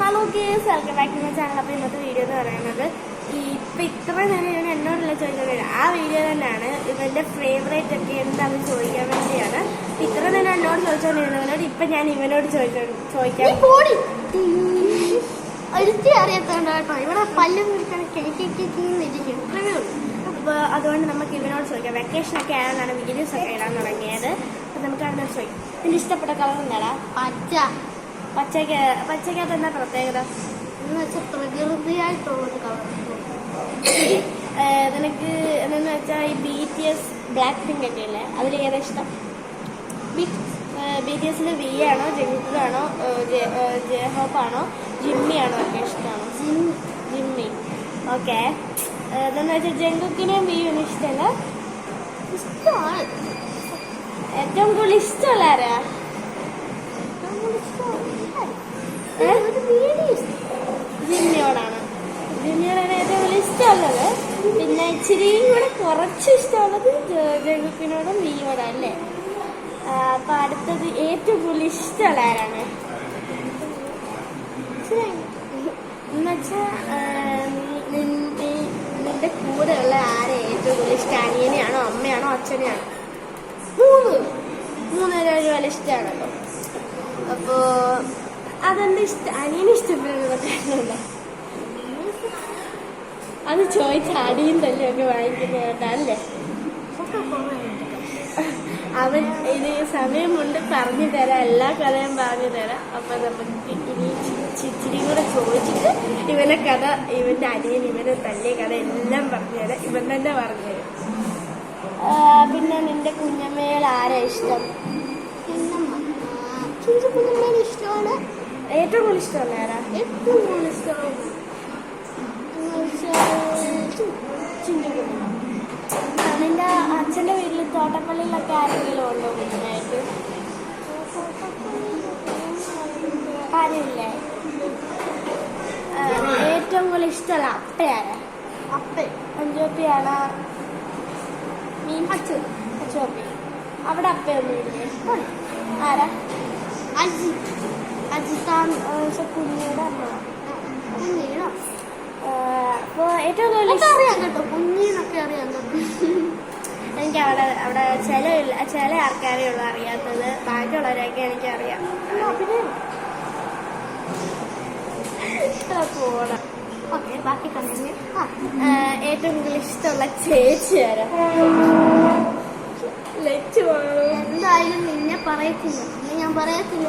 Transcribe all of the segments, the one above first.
Hello guys welcome back to my channel അപ്പോൾ ഇന്നത്തെ video എന്ന് പറയുന്നത് ഈ ഇപ്പം ഇത്ര നേരം ഇവൻ എന്നോടുള്ള ചോദിച്ചത് ആ വീഡിയോ തന്നെയാണ് ഇവന്റെ ഫേവറേറ്റ് ഒക്കെ എന്താണെന്ന് ചോദിക്കാൻ വേണ്ടിയാണ്. ഇത്ര നേരം എന്നോട് ചോദിച്ചോണ്ടിരുന്നവനോട് ഇപ്പം ഞാൻ ഇവനോട് ചോദിച്ചോ ചോദിക്കാൻ ഒരുത്തി അറിയാത്തോണ്ട് കേട്ടോ. ഇവിടെ പല്ലും വിളിക്കാൻ കേക്കിരിക്കും ഇത്രയേ ഉള്ളൂ. അപ്പോൾ അതുകൊണ്ട് നമുക്ക് ഇവനോട് ചോദിക്കാം. വെക്കേഷൻ ഒക്കെ ആയതാണ് വീഡിയോസ് ഒക്കെ ഇടാൻ തുടങ്ങിയത്. അപ്പം നമുക്ക് അവിടെ ചോദിക്കാം നിന്റെ ഇഷ്ടപ്പെട്ട കളർ എന്താടാ പച്ച. പച്ചയ്ക്ക് പച്ചയ്ക്കകത്ത് എന്താ പ്രത്യേകത? എന്ന് വെച്ചാൽ പ്രകൃതിയായിട്ടുള്ളൊരു കളർ. ഏഹ് നിനക്ക് എന്താന്ന് വെച്ചാൽ ഈ B T S black pink ഒക്കെ അല്ലേ അതിൽ ഏതാ ഇഷ്ടം? ബി ടി എസിൽ വി ആണോ ജംഗുക്കാണോ ആണോ ഹോപ്പ് ആണോ ജിമ്മി ആണോ ഒക്കെ ഇഷ്ടമാണോ? ജിമ്മി. ഓക്കെ. എന്താന്ന് വെച്ചാൽ ജംഗുക്കിനെയും വിയും ഇഷ്ടമല്ല ഇഷ്ടമാണ്. ഏറ്റവും കൂടുതൽ ഇഷ്ടമല്ല ആരാ ഏ? ഒരു വീഡിയോ ഇഷ്ടം ജിമ്മിയോടാണ് ജിമ്മിയോടാണ് ഏറ്റവും കൂടുതൽ ഇഷ്ടമുള്ളത്. പിന്നെ ഇച്ചിരിയും കൂടെ കുറച്ച് ഇഷ്ടമുള്ളത് ജഗുപ്പിനോടും വിയോടാണ് അല്ലേ? അപ്പൊ അടുത്തത് ഏറ്റവും കൂടുതൽ ഇഷ്ടമുള്ള ആരാണ്? എന്നുവെച്ചാ നിന്റെ കൂടെയുള്ള ആരെ ഏറ്റവും കൂടുതൽ ഇഷ്ടം? അനിയനെയാണോ അമ്മയാണോ അച്ഛനെയാണോ? മൂന്ന്. മൂന്നര ഒരുപോലെ ഇഷ്ടമാണല്ലോ. അപ്പോ അതെന്താ ഇഷ്ടം അനിയന് ഇഷ്ടപ്പെടുന്ന കാര്യമുണ്ടോ അത് ചോദിച്ച അടിയും തല്ലിയൊക്കെ വാങ്ങിക്കുന്ന കേട്ടല്ലേ അവൻ ഇത് സമയമുണ്ട് പറഞ്ഞു തരാം എല്ലാ കഥയും പറഞ്ഞു തരാം. അപ്പൊ നമുക്ക് ഇനി ചിച്ചിരി കൂടെ ചോദിച്ചിട്ട് ഇവനെ കഥ ഇവന്റെ അനിയൻ ഇവനെ തല്ലിയ കഥ എല്ലാം പറഞ്ഞു തരാം. ഇവൻ തന്നെ പറഞ്ഞു തരും. പിന്നെ നിന്റെ കുഞ്ഞമ്മയോട് ആരാ ഇഷ്ടം? കുഞ്ഞമ്മ. ഇഷ്ടമാണ്. ഏറ്റവും കൂടുതൽ ഇഷ്ടമല്ല ആരാ? ഏറ്റവും കൂടുതൽ ഇഷ്ടമാണ് നിന്റെ അച്ഛന്റെ വീട്ടിൽ തോട്ടപ്പള്ളിയിലൊക്കെ ആരെങ്കിലും ഉണ്ടോ കുഞ്ഞായിട്ട് ആരുമില്ലേ? ഏറ്റവും കൂടുതൽ ഇഷ്ടമല്ല അപ്പയാണ് അപ്പ. അഞ്ചോപ്പിയാണ് മീൻ അച്ഛൻ അച്ചോപ്പി അവിടെ അപ്പയൊന്നുമില്ലേ ആരാ? അജി. അജിത്താൻ കുഞ്ഞിയുടെ അമ്മ കുഞ്ഞീനോ അപ്പോൾ ഏറ്റവും കൂടുതൽ അറിയാം കേട്ടോ കുഞ്ഞീനൊക്കെ അറിയാം കേട്ടോ എനിക്ക് അവിടെ അവിടെ ചില ചില ആൾക്കാരെ ഉള്ളു അറിയാത്തത്. ബാക്കിയുള്ളവരെയൊക്കെ എനിക്കറിയാം. പോണം. ഓക്കെ ബാക്കി കണ്ടിന്യൂ ഏറ്റവും കൂടുതൽ ഇഷ്ടമുള്ള ചേച്ചി വരാം ലച്ചു എന്തായാലും നിന്നെ പറയത്തില്ല. ഞാൻ പറയത്തില്ല.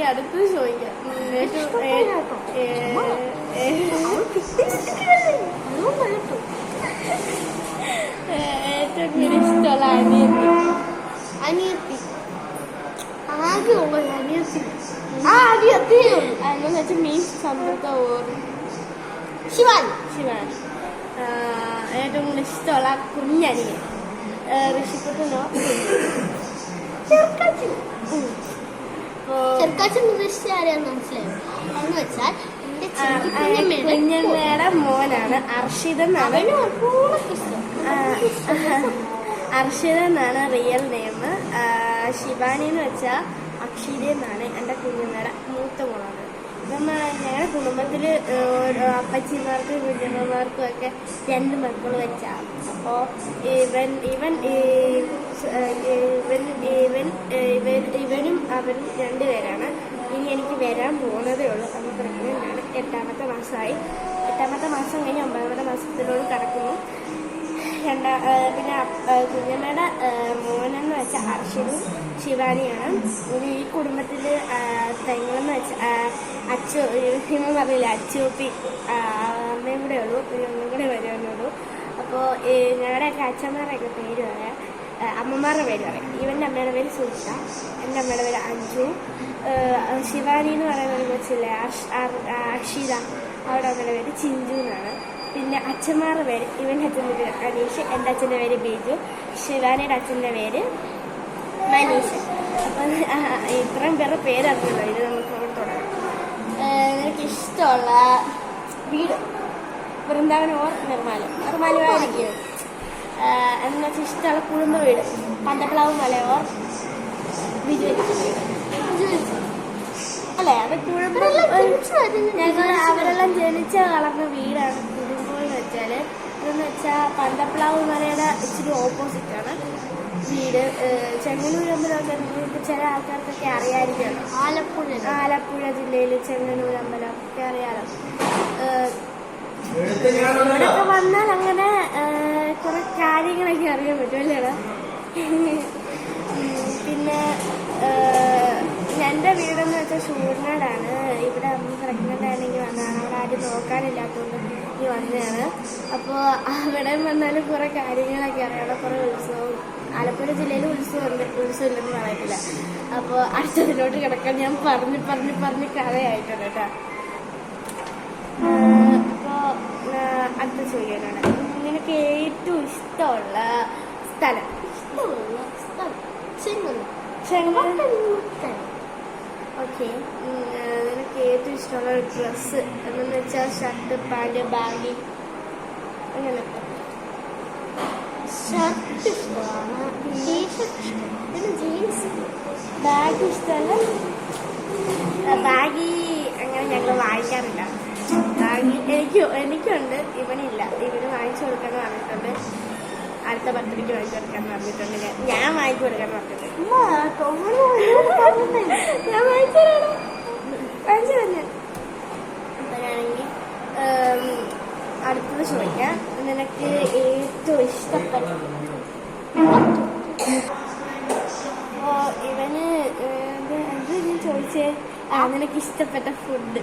ആ, അങ്ങനെയാണെങ്കിൽ അടുത്തത് ചോദിക്കാം ഉം, ഏറ്റവും ഏ- ഏ- ഏ- ഏറ്റവും കൂടുതൽ ഇഷ്ടമുള്ള അനിയത്തി അനിയത്തി ആകെ ഉള്ളത് അനിയത്തി ആ അനിയത്തിയേ ഉള്ളൂ അതെന്ന് വെച്ചാൽ മീൻസ് സമൃദ്ധ ഓർമ്മ ശിവാനി ശിവാനി ആഹ് ഏറ്റവും ചെറുക്കാച്ചൻ ഉദ്ദേശിച്ച ആരെയാന്ന് മനസ്സിലായോ? എന്ന് വെച്ചാൽ കുഞ്ഞമ്മയുടെ മോനാണ് അർഷിത് എന്നാണ്. അർഷിത എന്നാണ് റിയൽ നെയിം. ശിവാനി എന്ന് വെച്ചാൽ അക്ഷിത എന്നാണ് എന്റെ കുഞ്ഞമ്മയുടെ മൂത്ത മോളാണ്. ഇപ്പം ഞങ്ങളുടെ കുടുംബത്തിൽ അപ്പച്ചിമാർക്കും കുഞ്ഞമ്മമാർക്കും ഒക്കെ രണ്ട് മക്കൾ വെച്ചാണ് അപ്പോൾ ഇവൻ ഇവൻ ഈ- ഇവൻ ഇവൻ ഇവൻ ഇവനും അവനും രണ്ടുപേരാണ് ഇനി എനിക്ക് വരാൻ പോകുന്നതേ ഉള്ളൂ. അപ്പോൾ പ്രഗ്നന്റാണ് എട്ടാമത്തെ മാസമായി എട്ടാമത്തെ മാസം കഴിഞ്ഞ് ഒമ്പതാമത്തെ മാസത്തിലോട് കടക്കുന്നു. രണ്ടാ പിന്നെ കുഞ്ഞമ്മയുടെ മോനെന്ന് വെച്ചാൽ അർഷനും ശിവാനിയാണ്. ഇനി ഈ കുടുംബത്തിൽ തെങ്ങെന്ന് വെച്ചാൽ അച്ചു ഹിമ പറയില്ല അച്ചുപ്പി അമ്മയും കൂടെ ഉള്ളൂ. പിന്നെ ഒന്നും കൂടെ വരുമെന്നുള്ളൂ അപ്പോൾ ഞങ്ങളുടെയൊക്കെ അച്ഛന്മാരുടെയൊക്കെ പേര് പറയാം. അമ്മമാരുടെ പേര് പറയും. ഇവന്റെ അമ്മയുടെ പേര് സുജിത എന്റെ അമ്മയുടെ പേര് അഞ്ജു. ശിവാനി എന്ന് പറയുന്ന ഒരു കൊച്ചില്ലേ അക്ഷിത അവിടെ അമ്മയുടെ പേര് ചിഞ്ചു എന്നാണ്. പിന്നെ അച്ഛന്മാരുടെ പേര് ഇവന്റെ അച്ഛന്റെ പേര് അനീഷ് എന്റെ അച്ഛന്റെ പേര് ബിജു. ശിവാനിയുടെ അച്ഛന്റെ പേര് മനീഷ്. അപ്പം ഇത്രയും പേരുടെ പേരറിഞ്ഞല്ലോ ഇത് നമുക്ക് അവിടെ തുടങ്ങാം. എനിക്ക് ഇഷ്ടമുള്ള വീട്. വൃന്ദാവനം ഓർ നിർമ്മാലം നിർമ്മാലമായിരിക്കും എന്ന് വെച്ചാൽ ഇഷ്ടമുള്ള കുടുംബ വീട്. പന്തപ്ലാവ് മലയോ? അല്ലേ? അത് കുടുംബം ഞങ്ങൾ അവരെല്ലാം ജനിച്ച വളർന്ന വീടാണ് കുടുംബം എന്ന് വെച്ചാൽ ഇതെന്ന് വെച്ചാൽ പന്തപ്ലാവ് മലയുടെ ഇച്ചിരി ഓപ്പോസിറ്റ് ആണ് വീട്. ചെങ്ങന്നൂർ അമ്പലം ചില ആൾക്കാർക്കൊക്കെ അറിയായിരിക്കും ആലപ്പുഴ. ആലപ്പുഴ ജില്ലയിൽ ചെങ്ങന്നൂർ അമ്പലം ഒക്കെ അറിയാലോ ഇവിടെ വന്നാൽ അങ്ങനെ കുറെ കാര്യങ്ങളൊക്കെ അറിയാൻ പറ്റും അല്ലേടാ പിന്നെ എന്റെ വീടെന്ന് വെച്ചാൽ ഷൂർനാടാണ് ഇവിടെ അമ്മ പ്രഗ്നന്റ് ആണെങ്കിൽ വന്നതാണ് അവിടെ ആരും നോക്കാനില്ലാത്തതുകൊണ്ട് ഈ വന്നതാണ്. അപ്പോൾ അവിടെ വന്നാലും കുറേ കാര്യങ്ങളൊക്കെ അറിയാം. അവിടെ കുറേ ഉത്സവം ആലപ്പുഴ ജില്ലയിൽ ഉത്സവമുണ്ട്. ഉത്സവം ഇല്ലെന്ന് പറയത്തില്ല. അപ്പോൾ അടുത്തതിലോട്ട് കിടക്കാൻ ഞാൻ പറഞ്ഞ് പറഞ്ഞ് പറഞ്ഞ് കഥയായിട്ടുണ്ട് കേട്ടോ. അപ്പോൾ അടുത്ത ചോദ്യമാണ് നിനക്ക് ഏറ്റവും ഇഷ്ടമുള്ള സ്ഥലം. ഇഷ്ടമുള്ള സ്ഥലം? ചെങ്ങന്നൂർ. ചെങ്ങന്നൂർ. ഓക്കെ. നിനക്ക് ഏറ്റവും ഇഷ്ടമുള്ള ഡ്രസ്സ് എന്നു വെച്ചാൽ ഷർട്ട് പാന്റ് ബാഗി അങ്ങനെ ഷർട്ട് ഇഷ്ടമാണ്. പിന്നെ ജീൻസ് ബാഗ് ഇഷ്ടമല്ല? ബാഗി അങ്ങനെ ഞങ്ങൾ വാങ്ങിക്കാറില്ല. എനിക്ക് എനിക്കുണ്ട്. ഇവനില്ല. ഇവന് വാങ്ങിച്ചു കൊടുക്കാന്ന് പറഞ്ഞിട്ടുണ്ട്. അടുത്ത ബർത്ത്ഡേക്ക് വാങ്ങിച്ചു കൊടുക്കാന്ന് പറഞ്ഞിട്ടുണ്ട്. ഞാൻ- വാങ്ങിച്ചു കൊടുക്കാന്ന് പറഞ്ഞിട്ടുണ്ട്. ഞാൻ വാങ്ങിച്ചു തന്നെ അങ്ങനെയാണെങ്കിൽ അടുത്തത് ചോദിക്കാം. നിനക്ക് ഏറ്റവും ഇഷ്ടപ്പെട്ട ഇവന് എന്താ ഞാൻ ചോദിച്ചേ? ആ നിനക്ക് ഇഷ്ടപ്പെട്ട ഫുഡ്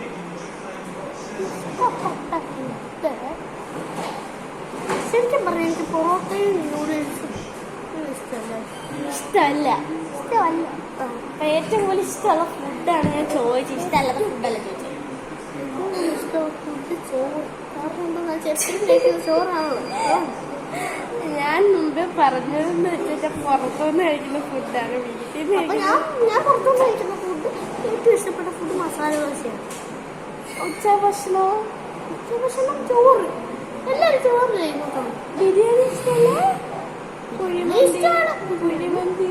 ഇഷ്ടപ്പെട്ട ശരിക്കും പറഞ്ഞാൽ എനിക്ക് പൊറോട്ടയും നൂഡിൽസും ഇഷ്ടമല്ല. ഇഷ്ടമല്ല. ഇഷ്ടമല്ല. അപ്പൊ ഏറ്റവും കൂടുതൽ ഇഷ്ടമുള്ള ഫുഡാണ് ഞാൻ ചോദിച്ചത്. ഇഷ്ടമല്ലാത്ത ഫുഡല്ല ചോദിച്ചത്? ഏറ്റവും ഇഷ്ടമുള്ള ഫുഡ് ചോറ്. കാരണം എന്താണെന്ന് വെച്ചാൽ എപ്പോഴും ചോറാണല്ലോ. ഞാൻ മുമ്പ് പറഞ്ഞതെന്ന് വെച്ചാൽ പുറത്തുനിന്ന് കഴിക്കുന്ന ഫുഡാണ് വീട്ടിൽ നിന്ന് ഞാൻ പുറത്തുനിന്ന് കഴിക്കുന്ന ഫുഡ് ഏറ്റവും ഇഷ്ടപ്പെട്ട ഫുഡ് മസാല ദോശയാണ്. ഉച്ച ഭക്ഷണവും ഭക്ഷണം ചോറ്. എല്ലാവരും ചോറ് കഴിക്കുന്നു ബിരിയാണി ഇഷ്ടമല്ല കുഴിമന്തി.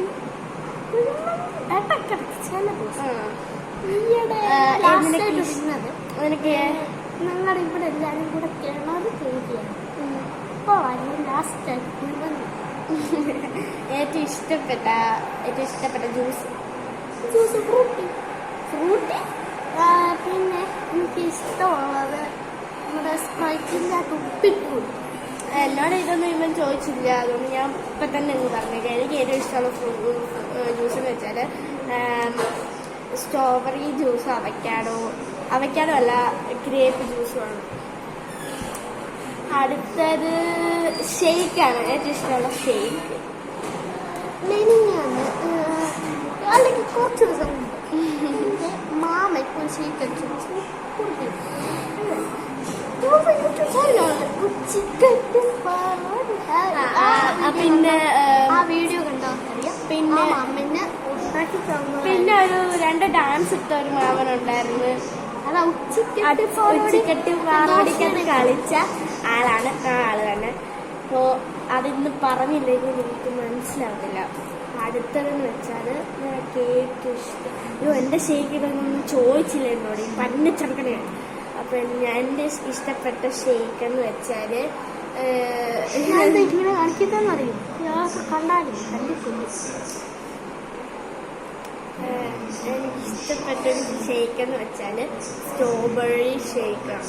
ഞങ്ങളുടെ ഇവിടെ എല്ലാരും കൂടെ കിണറ് ചെയ്യുകയാണ് അതിന് ലാസ്റ്റ് ആയിട്ട് കുഴിമന്തി. ഏറ്റവും ഇഷ്ടപ്പെട്ട ഏറ്റവും ഇഷ്ടപ്പെട്ട ജ്യൂസ് ജ്യൂസ് ഫ്രൂട്ടി ഫ്രൂട്ടി എനിക്ക് നമ്മുടെ സ്പ്രൈറ്റിന്റെ ഉപ്പിട്ടു എന്നോട് ഇതൊന്നും ഇവൻ ചോദിച്ചില്ല. അതുകൊണ്ട് ഞാൻ ഇപ്പം തന്നെ അങ്ങ് പറഞ്ഞേക്കാം എനിക്ക് ഏറ്റവും ഇഷ്ടമുള്ള ജ്യൂസ് എന്ന് വെച്ചാൽ സ്ട്രോബെറി ജ്യൂസ് അവയ്ക്കാടോ അവയ്ക്കാടോ അല്ല ഗ്രേപ്പ് ജ്യൂസുമാണ് അടുത്തത് ഷെയ്ക്കാണ് ഏറ്റവും ഇഷ്ടമുള്ള ഷെയ്ക്ക് മെനിങ്ങാണ് അല്ലെങ്കിൽ കുറച്ച് ദിവസം മാമയ്ക്ക് ഒരു ഷീറ്റ് അടിച്ചു. പിന്നെ വീഡിയോ കണ്ടോ? പിന്നെ- പിന്നെ ഒരു രണ്ട് ഡാൻസ് ഇട്ട ഒരു മാമൻ ഉണ്ടായിരുന്നു. ഉച്ചക്കെട്ട് പാറോടിക്കത്ത് കളിച്ച ആളാണ് ആ ആൾ തന്നെ. അപ്പോ അതിന്ന് പറഞ്ഞില്ലെങ്കിൽ എനിക്ക് മനസ്സിലാവില്ല. അടുത്തതെന്ന് വെച്ചാൽ കേക്ക് ഇഷ്ടം. അയ്യോ എന്റെ ഷെയ്ക്ക് ഇതൊന്നും ചോദിച്ചില്ല എന്നോട്. ഈ പന്ന ചെറുക്കണയാണ് അപ്പൊ ഞാൻ എന്റെ ഇഷ്ടപ്പെട്ട ഷേക്ക് എന്ന് വെച്ചാൽ എനിക്കിഷ്ടപ്പെട്ടൊരു ഇങ്ങനെ കാണിക്കുന്നറിയും ഞാൻ കണ്ടാലും കണ്ടിട്ടുണ്ട് എനിക്ക് ഇഷ്ടപ്പെട്ട ഷേക്ക് എന്ന് വെച്ചാൽ സ്ട്രോബെറി ഷേക്കാണ്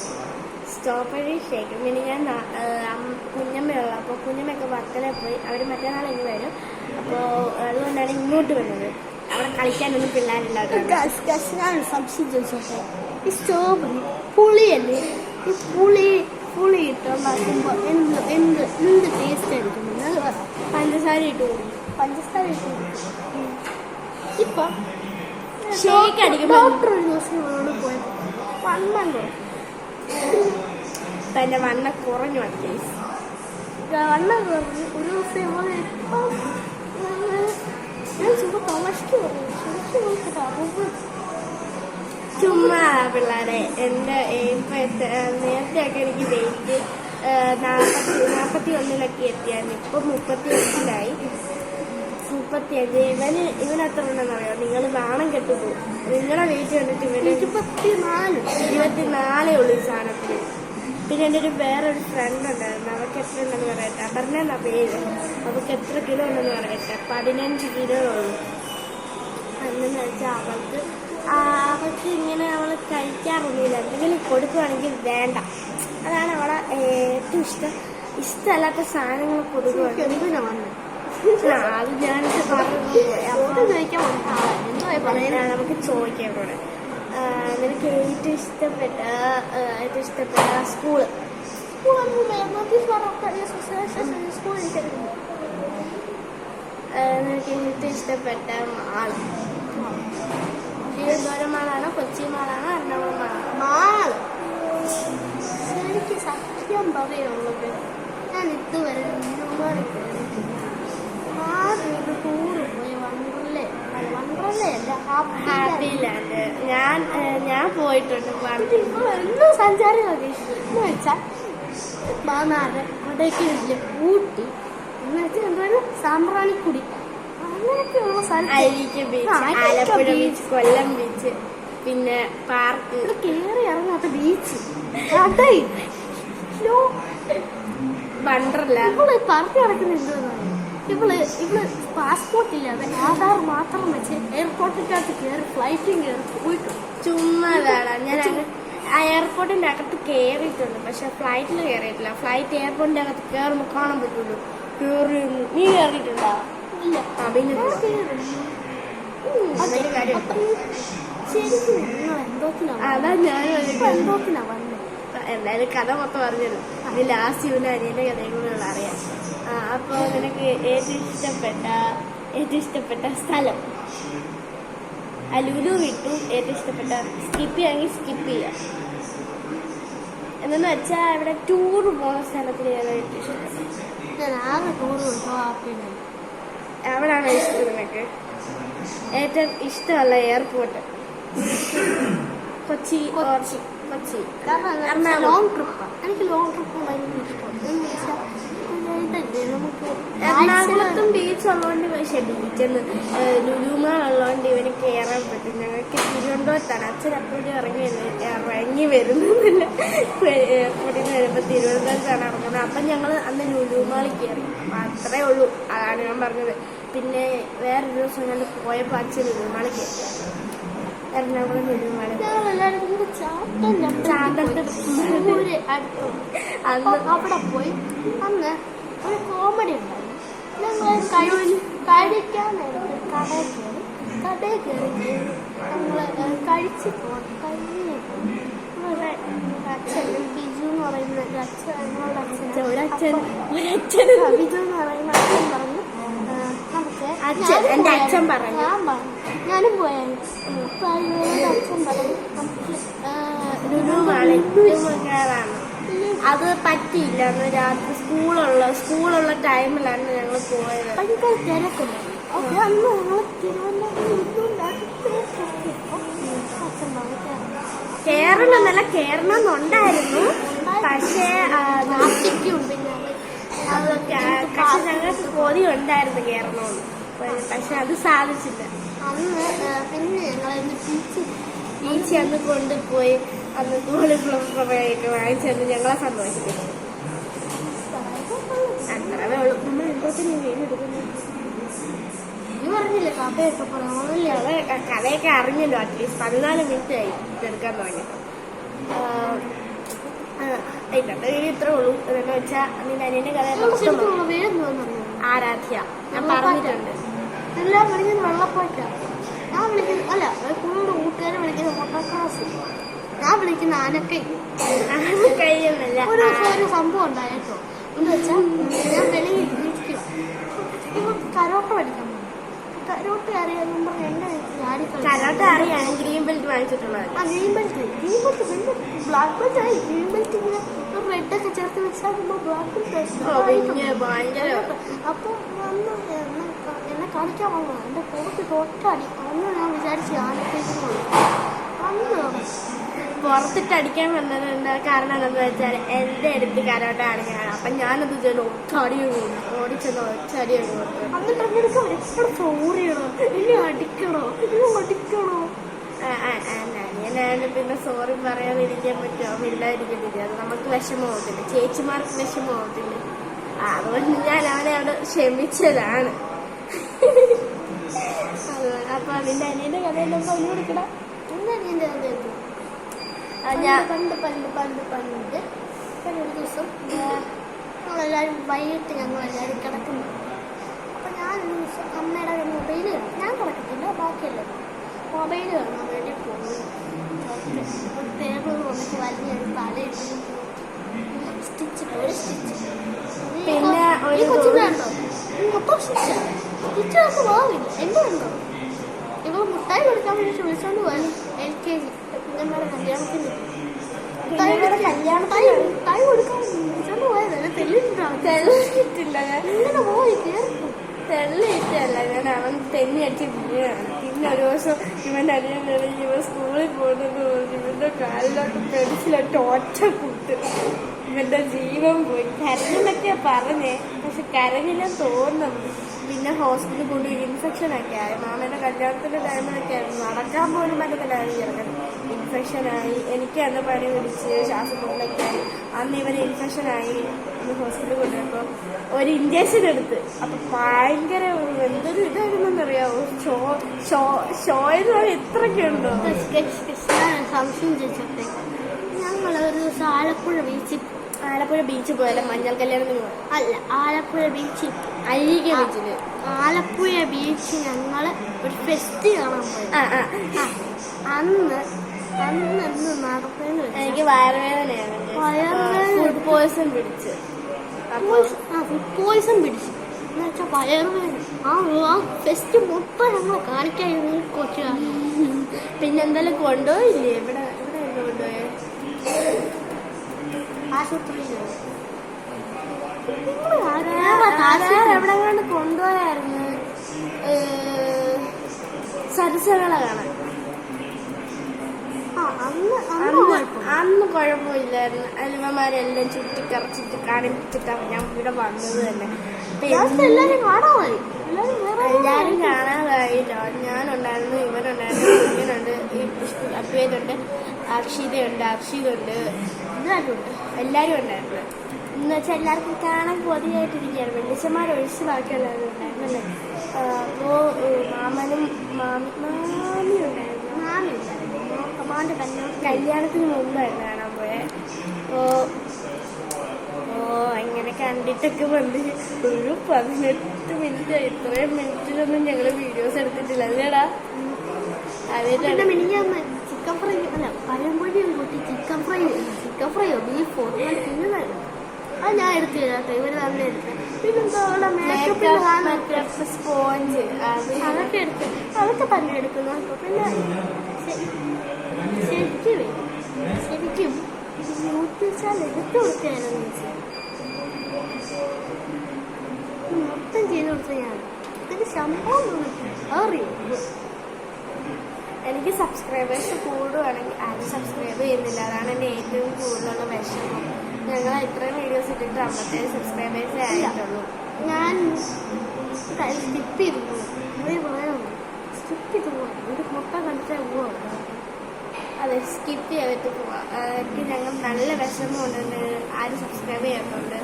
സ്ട്രോബെറി ഷേക്ക് പിന്നെ ഞാൻ കുഞ്ഞമ്മയുള്ള അപ്പോൾ കുഞ്ഞമ്മയൊക്കെ വർക്കല പോയി. അവർ മറ്റന്നാൾ ഇങ്ങ് വരും. അപ്പോൾ അതുകൊണ്ടാണ് ഇങ്ങോട്ട് വരുന്നത്. അവിടെ കളിക്കാനൊന്നും സംശയം ചോദിച്ചോട്ടെ? ഈ സ്ട്രോബെറി പുളിയല്ലേ? ഈ പുളി പുളി ഇട്ടുണ്ടാക്കുമ്പോൾ എന്ത് എന്ത് എന്ത് ടേസ്റ്റ് ആയിരിക്കും? അത് പഞ്ചസാര ഇട്ട് കൊടുക്കും. പഞ്ചസാര ഇട്ട് കൊടുക്കും. ഇപ്പൊ ഷേക്ക് അടിക്കുമ്പോൾ ഡോക്ടർ ഒരു ദിവസം നമ്മളോട് പോയത് വണ്ണം കുറഞ്ഞു. എന്റെ വണ്ണ കുറഞ്ഞു വണ്ണം കുറഞ്ഞ് ഒരു ചുമ്മാ പിള്ളേരെ. എന്റെ ഇപ്പൊ എത്ര- നേരത്തെ ഒക്കെ എനിക്ക് വെയിറ്റ് നാപ്പത്തി നാപ്പത്തി ഒന്നിലൊക്കെ എത്തിയായിരുന്നു. ഇപ്പൊ മുപ്പത്തി അഞ്ചിലായി മുപ്പത്തി അഞ്ച് ഇവന് ഇവനത്ര എത്ര ഉണ്ടെന്ന് അറിയാം നിങ്ങൾ നാണം കെട്ടുപോകും നിങ്ങളെ വെയിറ്റ് കണ്ടിട്ട് ഇവന് ഇരുപത്തിനാല്. ഇരുപത്തിനാലേ ഉള്ളൂ ഈ സാധനത്തിന്. പിന്നെ എന്റെ ഒരു വേറൊരു ഫ്രണ്ട് ഉണ്ടായിരുന്നു. അവർക്ക് എത്ര ഉണ്ടെന്ന് പറയട്ടെ? അവരുടെ പേര്. അവർക്ക് എത്ര കിലോ ഉണ്ടെന്ന് പറയട്ടെ? പതിനഞ്ച് കിലോ ഉള്ളൂ. എന്നു വെച്ചാൽ അവൾക്ക്. അവൾക്ക് ഇങ്ങനെ അവൾ കഴിക്കാറൊന്നുമില്ല എന്തെങ്കിലും കൊടുക്കുകയാണെങ്കിൽ വേണ്ട. അതാണ് അവളെ ഏറ്റവും ഇഷ്ടം. ഇഷ്ടമല്ലാത്ത സാധനങ്ങൾ ആ, അത് ഞാൻ പറഞ്ഞു നമുക്ക് ചോദിക്കാൻ കൂടെ നിനക്ക് ഏറ്റവും ഇഷ്ടപ്പെട്ട ഏറ്റവും ഇഷ്ടപ്പെട്ട സ്കൂൾ. നിനക്ക് ഏറ്റവും ഇഷ്ടപ്പെട്ട മാൾ തിരുവനന്തപുരം മാളാണോ കൊച്ചി മാളാണോ എറണാകുളം മാളാണോ മാൾ. എനിക്ക് സത്യം പറയുള്ളത് ഞാൻ ഇതുവരെ ഞാൻ ഞാൻ പോയിട്ടുണ്ട് എന്നും സഞ്ചാരം എന്ന് വെച്ചാൽ മാനാട് കൊടൈക്കനാല് ഊട്ടി. എന്ന് വെച്ചാൽ എന്താണ് സാമ്പ്രാണിക്കുടി. അങ്ങനെയൊക്കെയുള്ള സ്ഥലത്ത് beach Alappuzha beach Kollam beach പിന്നെ പാർക്ക് കേറി കയറി ഇറങ്ങാത്ത ബീച്ച് കടയിൽ വണ്ടർല. ഇവൾ പറഞ്ഞു നടക്കുന്ന എന്തെന്ന് ഇവൾ ഇവൾ പാസ്പോർട്ട് ഇല്ലാതെ ആധാർ മാത്രം വെച്ച് എയർപോർട്ടിനകത്ത് കയറി ഫ്ലൈറ്റും കയറി പോയിട്ടുണ്ട് ചുമ്മാതാണ് ഞാൻ എയർപോർട്ടിന്റെ അകത്ത് കയറിയിട്ടുണ്ട് പക്ഷെ ഫ്ലൈറ്റിൽ കയറിയിട്ടില്ല ഫ്ലൈറ്റ് എയർപോർട്ടിന്റെ അകത്ത് കയറുമ്പോൾ കാണാൻ പറ്റുള്ളൂ. കയറി നീ കയറിയിട്ടുണ്ടോ ഞാൻ ഞാൻ എന്തായാലും കഥ മൊത്തം പറഞ്ഞത് അത് ലാസ്റ്റ് ഇവന്റെ അനിയന്റെ കഥയും കൂടെ അറിയാം. അപ്പൊ നിനക്ക് ഏറ്റവും ഇഷ്ടപ്പെട്ട ഏറ്റവും ഇഷ്ടപ്പെട്ട സ്ഥലം? അലൂലു വിട്ടു. ഏറ്റവും ഇഷ്ടപ്പെട്ട സ്കിപ്പ് ചെയ്യാമെങ്കിൽ സ്കിപ്പ് ചെയ്യാം. എന്നു വെച്ചാൽ ഇവിടെ ടൂർ പോകുന്ന സ്ഥലത്തിൽ ഏതാ ഏറ്റവും ഇഷ്ടം ഞാൻ ആകെ ടൂർ ഹാപ്പിയാണ് എവിടാണ് ഇഷ്ടം നിനക്ക് ഏറ്റവും ഇഷ്ടമല്ല എയർപോർട്ട് കൊച്ചി കൊച്ചി. കൊച്ചി കാരണം. ലോങ് ട്രിപ്പാണ് എനിക്ക് ലോങ് ട്രിപ്പ് ഭയങ്കര ഇഷ്ടമാണ് എറണാകുളത്തും ബീച്ച് ഉള്ളതുകൊണ്ട് പക്ഷെ ബീച്ചെന്ന് ലുലുമാൾ ഉള്ളതുകൊണ്ട് ഇവന് കയറാൻ പറ്റും. ഞങ്ങൾക്ക് തിരുവനന്തപുരത്താണ്. അച്ഛൻ അപ്പോഴും ഇറങ്ങി ഇറങ്ങി വരുന്നില്ല എയർപോർട്ടിൽ നിന്ന് വരുമ്പോൾ തിരുവനന്തപുരത്താണ് ഇറങ്ങുന്നത്. അപ്പം ഞങ്ങൾ അന്ന് ലുലുമാളിൽ കയറി അത്രേ ഉള്ളൂ. അതാണ് ഞാൻ പറഞ്ഞത്. പിന്നെ വേറൊരു ദിവസം ഞങ്ങൾ പോയപ്പോൾ അച്ഛൻ ലുലുമാളിൽ കയറി എറണാകുളം ലുലുമാളിൽ അന്ന് അവിടെ പോയി. അന്ന് ഒരു കോമഡി ഉണ്ടായിരുന്നു. ഞങ്ങൾ കഴി കഴിക്കാൻ നേരത്തെ കടയിൽ കയറി കടയിൽ കയറി ഞങ്ങൾ കഴിച്ച് പോകണം കഴിഞ്ഞിട്ട് ഇവിടെ അച്ഛൻ ബിജു എന്ന് പറയുന്ന ഒരു അച്ഛൻ ഞങ്ങളുടെ അച്ഛൻ ഒരച്ഛൻ ഒരച്ഛൻ ബിജു എന്ന് പറയുന്ന അച്ഛൻ പറഞ്ഞു ആ, നമുക്ക് അച്ഛൻ, ഞാനും പോയായിരുന്നു. അച്ഛൻ പറഞ്ഞു. ഞാൻ പറഞ്ഞു ഞാനും പോയായിരുന്നു. അപ്പൊ അതിനോട് അച്ഛൻ പറഞ്ഞു നമുക്ക് അത് പറ്റിയില്ലാന്ന് രാത്രി സ്കൂളുള്ള സ്കൂളുള്ള ടൈമിലാണ് ഞങ്ങൾ പോയത്. ഭയങ്കര തിരക്കുണ്ട് കേരളം അന്ന് ഞങ്ങൾ അച്ഛൻ പറഞ്ഞു കേറണമെന്നല്ല കേറണമെന്നുണ്ടായിരുന്നു പക്ഷേ നാട്ടിക്കും പിന്നെ അത് ക- പക്ഷെ ഞങ്ങൾക്ക് കോതി ഉണ്ടായിരുന്നു കേരളം പക്ഷെ അത് സാധിച്ചില്ല. അന്ന് പിന്നെ ഞങ്ങൾ ബീച്ച് ബീച്ച് അന്ന് കൊണ്ടുപോയി. അന്ന് കോളിഫ്ലവറൊക്കെ വാങ്ങിച്ചെന്ന് ഞങ്ങളെ സന്തോഷിപ്പിച്ചു. അത്രേ ഉള്ളൂ. നമ്മൾ എന്തോത്തിന് വീടെടുക്കുന്നു നീ പറഞ്ഞില്ലേ കഥയൊക്കെ അറിഞ്ഞല്ലോ അറ്റ്ലീസ്റ്റ് പതിനാല് മിനിറ്റ് ആയി എടുക്കാൻ തുടങ്ങിയപ്പോൾ. ഇന്നത്തെ വീഡിയോ ഇത്രേ ഉള്ളൂ. എന്ന് വെച്ചാൽ നിന്റെ അനിയന്റെ കഥ ആരാധ്യ. ഞാൻ പറഞ്ഞിട്ടുണ്ട്. എല്ലാം വിളിക്കുന്നത് വെള്ളപ്പാറ്റ. ഞാൻ വിളിക്കുന്നത് അല്ല കൂടുതൽ കൂട്ടുകാരെ വിളിക്കുന്നത് മൊട്ടക്ലാസ് ഞാൻ വിളിക്കുന്ന ആനക്കൈ. ഒരു ദിവസം ഒരു സംഭവം ഉണ്ടായിട്ടോ. എന്ന് വെച്ചാൽ ഞാൻ വെളിയിൽ ഇരിക്കുക കരോട്ട പഠിക്കാൻ പോകും കരോട്ട അറിയാമെന്നും പറഞ്ഞ് എന്നെ വിളിച്ച് ചാടി കരാട്ട അറിയാണ് ഗ്രീൻ ബെൽറ്റ് വാങ്ങിച്ചിട്ടുള്ളത്. ആ ഗ്രീൻ ബെൽറ്റ്. ഗ്രീൻ ബെൽറ്റ് പിന്നെ ബ്ലാക്ക് ബെൽറ്റ് ആയി. ഗ്രീൻ ബെൽറ്റ് ഇങ്ങനെ റെഡ് ഒക്കെ ചേർത്ത് വെച്ചാൽ നമ്മൾ ബ്ലാക്ക് അപ്പൊ എന്നെ ക- എന്നെ കളിക്കാൻ വന്നു. എന്റെ പുറത്ത് തൊട്ടടി. അന്ന് ഞാൻ വിചാരിച്ചു ആനത്തേക്ക് അന്ന് പുറത്തിട്ട് അടിക്കാൻ വന്നത് എന്താ കാരണം എന്താണെന്ന് വെച്ചാൽ എന്റെ അടുത്ത് കരോട്ട അടങ്ങാണ് അപ്പം ഞാനത് ചെന്ന് ഒറ്റടി ഓടിച്ചെന്ന് ഒറ്റടി എപ്പോഴും സോറിയണോ ഇനി അടിക്കണോ? ഇനി അടിക്കണോ അനിയനായാലും പിന്നെ സോറി പറയാതിരിക്കാൻ പറ്റുമോ? ഇല്ലാതിരിക്കത്തില്ല അത് നമുക്ക് വിഷമമാവത്തില്ല ചേച്ചിമാർക്ക് വിഷമമാവത്തില്ല അതുകൊണ്ട് ഞാൻ അവനെ അവിടെ ക്ഷമിച്ചതാണ്. അപ്പൊ അതിന്റെ അനിയന്റെ കഥയെല്ലാം പറഞ്ഞു കൊടുക്കണം എന്നാ എന്റെ അതേപോലെ ആ, ഞാൻ പണ്ട് പണ്ട് പണ്ട് പണ്ട് ഒരു ദിവസം ഞങ്ങളെല്ലാവരും വൈകിട്ട് ഞങ്ങളെല്ലാവരും കിടക്കുന്നു. അപ്പം ഞാൻ ഒരു ദിവസം അമ്മയുടെ മൊബൈൽ ഞാൻ കിടക്കത്തില്ല ബാക്കിയല്ലോ മൊബൈൽ കാണാൻ വേണ്ടി പോയി. ഒരു ടേബിൾ വന്നിട്ട് വലിയൊരു തലയിട്ട് സ്റ്റിച്ച് ഒരു സ്റ്റിച്ച് പിന്നെ ഈ ഒരു കണ്ടോ? ഈ മൊത്തം സ്റ്റിച്ച് സ്റ്റിച്ച് നമുക്ക് പോവില്ല എന്റെ കണ്ടോ ഇവൾ മുട്ടായി കൊടുക്കാൻ വേണ്ടി വിളിച്ചോണ്ട് പോയി എൽ കെ ജി കുഞ്ഞമ്മയുടെ കല്യാണത്തിന് കുഞ്ഞമ്മയുടെ കല്യാണത്തിന്? മുട്ടായി കൊടുക്കാൻ വിളിച്ചോണ്ട് പോയത്. തെല്ലിട്ടാണ് തെള്ളിയിട്ടില്ല ഞാൻ. ഇങ്ങനെ പോയി കേറി തെള്ളിയിട്ടല്ല ഞാൻ. അവൻ തെന്നി അടിച്ച് വീഴാണ്. പിന്നെ ഒരു ദിവസം ഇവന്റെ അനിയൻ ഇവൻ സ്കൂളിൽ പോകുന്നത് ഇവന്റെ കാലിലോട്ട് പെൻസിലോട്ട് ഒറ്റ കൂട്ട് ഇവന്റെ ജീവൻ പോയി. കരഞ്ഞെന്നൊക്കെയാ പറഞ്ഞേ. പക്ഷെ കരഞ്ഞില്ല തോന്നുന്നു. പിന്നെ ഹോസ്പിറ്റലിൽ കൊണ്ടുപോയി ഇൻഫെക്ഷൻ ഒക്കെ ആയി മാമന്റെ കല്യാണത്തിന്റെ ടൈമിലൊക്കെ ആയിരുന്നു നടക്കാൻ പോലും പറ്റത്തില്ലായിരുന്നു ചെറുക്കൻ ഇൻഫെക്ഷൻ ആയി എനിക്ക് അന്ന് പനി പിടിച്ച് ശ്വാസം ആയി. അന്ന് ഇവന് ഇൻഫെക്ഷൻ ആയി അന്ന് ഹോസ്പിറ്റലിൽ കൊണ്ടുവന്നപ്പോൾ ഒരു ഇഞ്ചക്ഷൻ എടുത്ത്. അപ്പൊ ഭയങ്കര എന്തൊരു ഇതായിരുന്നെന്നറിയാവോ? ഷോ ഷോ ഷോ എന്ന് പറഞ്ഞാൽ ഞാൻ സംശയം ചോദിച്ചോട്ടെ. ഞങ്ങളൊരു ദിവസം ആലപ്പുഴ ബീച്ചിൽ ആലപ്പുഴ ബീച്ചിൽ പോയാലോ മഞ്ഞൾ കല്യാണത്തിന് പോയി അല്ല ആലപ്പുഴ ബീച്ചിൽ അഴീക ബീച്ചിൽ ആലപ്പുഴ ബീച്ച് ഞങ്ങൾ ഒരു ഫെസ്റ്റ് കാണാൻ പോയി അന്ന് എനിക്ക് വയറുവേദനയാണ് വയറുവേദന? ഫുഡ് പോയ്സൺ പിടിച്ച്. ഫുഡ് പോയിസൺ പിടിച്ചു. എന്ന് വെച്ചാൽ വയറുവേദന ആ ആ ഫെസ്റ്റ് മൊത്തം ഞങ്ങൾ കാണിക്കായിരുന്നു കൊച്ചു പിന്നെ എന്തായാലും കൊണ്ടുപോയില്ലേ? ഇവിടെ ഇവിടെ കൊണ്ടുപോയേ? ആശുപത്രിയിൽ എവിടെ കണ്ട് കൊണ്ടുപോയായിരുന്നു? സരസകളെ കാണാൻ. അന്ന് അന്ന് അന്ന് കുഴപ്പം അന്ന് കുഴപ്പമില്ലായിരുന്നു. അലുവമാരെല്ലാം ചുറ്റിക്കറച്ചിട്ട് കാണിച്ചിട്ടാണ് ഞാൻ ഇവിടെ വന്നത് തന്നെ. എല്ലാരും കാണാമായി എല്ലാരും കാണാതായില്ല ഞാനുണ്ടായിരുന്നു ഇവനുണ്ടായിരുന്നു ഇവനുണ്ട് ഈ അക്ഷിതയുണ്ട് അക്ഷിതുണ്ട് എല്ലാരും ഉണ്ട് എല്ലാരും ഉണ്ടായിരുന്നു. എന്ന് വെച്ചാൽ എല്ലാവർക്കും കാണാൻ കൊതിയായിട്ടിരിക്കുകയാണ്. വെള്ളിച്ചന്മാർ ഒഴിച്ച് ബാക്കിയുള്ളവരും ഉണ്ടായിരുന്നല്ലേ അപ്പോ മാമനും മാമി മാമി ഉണ്ടായിരുന്നു. മാമില്ലായിരുന്നു കമാൻഡ് കല്യാണം കല്യാണത്തിന് മുമ്പായിരുന്നു കാണാൻ പോയെ. ഓ ഓ അങ്ങനെ കണ്ടിട്ടൊക്കെ വന്ന് ഒരു പതിനെട്ട് മിനിറ്റ് ഇത്രയും മിനിറ്റിലൊന്നും ഞങ്ങൾ വീഡിയോസ് എടുത്തിട്ടില്ല. അല്ലേടാ മിനിഞ്ഞാന്ന് ചിക്കൻ ഫ്രൈ അല്ല പഴംപൊരിയും കൂട്ടി ചിക്കൻ ഫ്രൈ ചിക്കൻ ഫ്രൈയോ ബീഫോ തിന്നതായിരുന്നു അത് ഞാൻ എടുത്തു കേട്ടോ ഇവർ തന്നെ എടുത്ത്. പിന്നെന്താ മേക്കപ്പ് സ്പോഞ്ച് അതൊക്കെ എടുത്ത് അതൊക്കെ തന്നെ എടുക്കുന്നു. പിന്നെ മൊത്തം ചെയ്തു കൊടുത്ത ഞാൻ. ഇതിന് ശമ്പളം അറിയോ? എനിക്ക് സബ്സ്ക്രൈബേഴ്സ് കൂടുവാണെങ്കിൽ ആരും സബ്സ്ക്രൈബ് ചെയ്യുന്നില്ല. അതാണ് എന്റെ ഏറ്റവും കൂടുതലുള്ള വിഷമം. ഞങ്ങൾ ഇത്രയും വീഡിയോസ് ഇട്ടിട്ട് അമ്പത്തേഴ് സബ്സ്ക്രൈബേഴ്സേ ആയിട്ടുള്ളൂ. ഞാൻ സ്കിപ്പ് ചെയ്തു. പോകും സ്കിപ്പ് ചെയ്തു പോകും ഒരു മൊത്തം കണ്ടിട്ട് പോവാം അതെ സ്കിപ്പ് ചെയ്തിട്ട് പോവാം. എനിക്ക് ഞങ്ങൾ നല്ല വിഷമമുണ്ട്. ആരും സബ്സ്ക്രൈബ് ചെയ്യാത്തതുകൊണ്ട്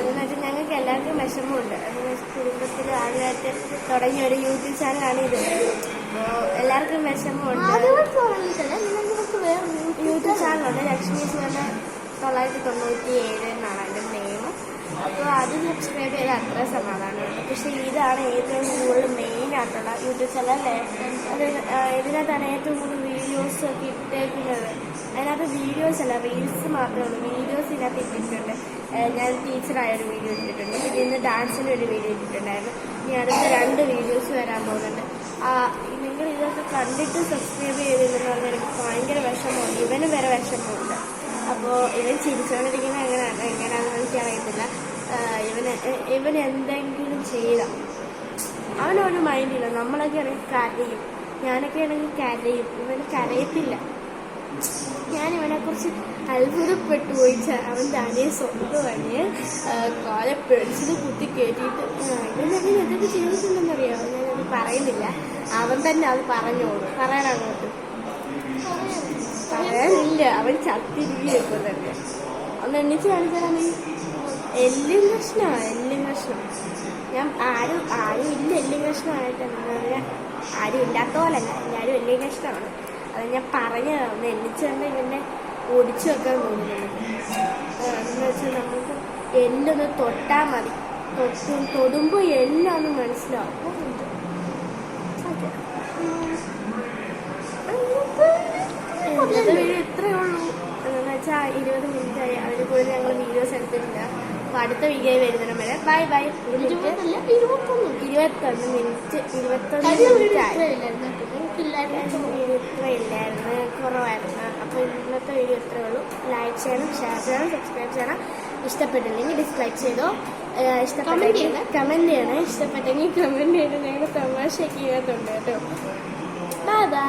എന്ന് വെച്ചാൽ ഞങ്ങൾക്ക് എല്ലാവർക്കും വിഷമമുണ്ട്. കുടുംബത്തിൽ ആദ്യമായിട്ട് തുടങ്ങിയ ഒരു യൂട്യൂബ് ചാനലാണ് ഇത്. അപ്പോൾ എല്ലാവർക്കും വിഷമമുണ്ട്. യൂട്യൂബ് ചാനലുണ്ട്. ലക്ഷ്മി എന്ന് തൊള്ളായിരത്തി തൊണ്ണൂറ്റി ഏഴ് എന്നാണ് അതിന്റെ നെയിം അപ്പോൾ അത് സബ്സ്ക്രൈബ് ചെയ്ത് അത്ര സമാധാനം പക്ഷേ ഇതാണ് ഏറ്റവും കൂടുതൽ മെയിൻ ആയിട്ടുള്ള യൂട്യൂബ് ചാനൽ അല്ലേ? അത് ആ, ഇതിനകത്താണ് ഏറ്റവും കൂടുതൽ വീഡിയോസ് ഒക്കെ ഇട്ടേക്കുന്നത്. അതിനകത്ത് വീഡിയോസ് അല്ല റീൽസ് മാത്രമേ ഉള്ളൂ. വീഡിയോസ് ഇതിനകത്ത് ഇട്ടിട്ടുണ്ട്. ഞാൻ ടീച്ചറായ ഒരു വീഡിയോ ഇട്ടിട്ടുണ്ട്. പിന്നെ ഇന്ന് ഡാൻസിന്റെ ഒരു വീഡിയോ ഇട്ടിട്ടുണ്ടായിരുന്നു. ഇനി അടുത്ത രണ്ട് വീഡിയോസ് വരാൻ പോകുന്നുണ്ട്. നിങ്ങൾ ഇതൊക്കെ കണ്ടിട്ട് സബ്സ്ക്രൈബ് ചെയ്തിരുന്നു പറഞ്ഞാൽ എനിക്ക് ഭയങ്കര വിഷമമുണ്ട് ഇവന് വരെ വിഷമമുണ്ട്. അപ്പോൾ ഇവൻ ചിരിച്ചുകൊണ്ടിരിക്കുന്നത് എങ്ങനെയാണ്? എങ്ങനെയാണെന്ന് എനിക്ക് അറിയത്തില്ല. ഇവന് ഇവൻ എന്തെങ്കിലും ചെയ്ത. അവനൊരു മൈൻഡില്ല നമ്മളൊക്കെ ആണെങ്കിൽ കരയും ഞാനൊക്കെ ആണെങ്കിൽ കരയും. ഇവന് കരയത്തില്ല. ഞാൻ ഇവനെ കുറിച്ച് അത്ഭുതപ്പെട്ടു പോയി. അവൻ തന്നെ സ്വന്തമാണ് കാലെ പെൻസിൽ കുത്തി കയറ്റിയിട്ട് ഇവനങ്ങനെ എന്തൊക്കെ ചെയ്തിട്ടുണ്ടെന്നറിയാമോ ഞാനത് പറയുന്നില്ല. അവൻ തന്നെ അത് പറഞ്ഞോളൂ. പറയാൻ അങ്ങോട്ട് പറയാനില്ല. അവൻ ചത്തിരിക്കും തന്നെ. ഒന്ന് എണ്ണിച്ച് കാണിച്ചാൽ എല്ലും കഷ്ണമാണ് എല്ലും കഷ്ണം. ഞാൻ ആരും ആരും ഇല്ല എല്ലും കഷ്ണമായിട്ട്. ഞാൻ ആരും ഇല്ലാത്ത പോലെ ഞാനും എല്ലും കഷ്ടമാണ് അത് ഞാൻ പറഞ്ഞതാണ് തന്നെ എണ്ണിച്ച് തന്നെ ഇങ്ങനെ ഒടിച്ചു വെക്കാൻ തോന്നുന്നത് എന്ന് വെച്ചാൽ നമുക്ക് എല്ലൊന്ന് തൊട്ടാൽ മതി. തൊട്ടും തൊടുമ്പോൾ എല്ലാം ഒന്ന് മനസ്സിലാവും ഇത്രയേ ഉള്ളൂ. എന്ന് വെച്ചാൽ ഇരുപത് മിനിറ്റ് ആയി അതിൽ കൂടുതൽ ഞങ്ങൾ വീഡിയോസ് എടുത്തിട്ടില്ല. അപ്പൊ അടുത്ത വീഡിയോ വരുന്നതിന് വരെ ബൈ ബൈ ഇരുപത്തൊന്ന് ഇരുപത്തൊന്ന് മിനിറ്റ് ഇരുപത്തൊന്ന് ഇത്ര ഇല്ലായിരുന്നു. കുറവായിരുന്നു. അപ്പോൾ ഇന്നത്തെ വീഡിയോ ഇത്രയേ ഉള്ളൂ. ലൈക്ക് ചെയ്യണം ഷെയർ ചെയ്യണം സബ്സ്ക്രൈബ് ചെയ്യണം. ഇഷ്ടപ്പെട്ടില്ലെങ്കിൽ ഡിസ്ലൈക്ക് ചെയ്തോ. ഇഷ്ടപ്പെട്ട കമന്റ് ചെയ്യണം. കമന്റ് ചെയ്യണം. ഇഷ്ടപ്പെട്ടെങ്കിൽ കമന്റ് ചെയ്ത് ഞങ്ങൾ തമാശയൊക്കെ ചെയ്യാത്തുണ്ട് കേട്ടോ. Bye bye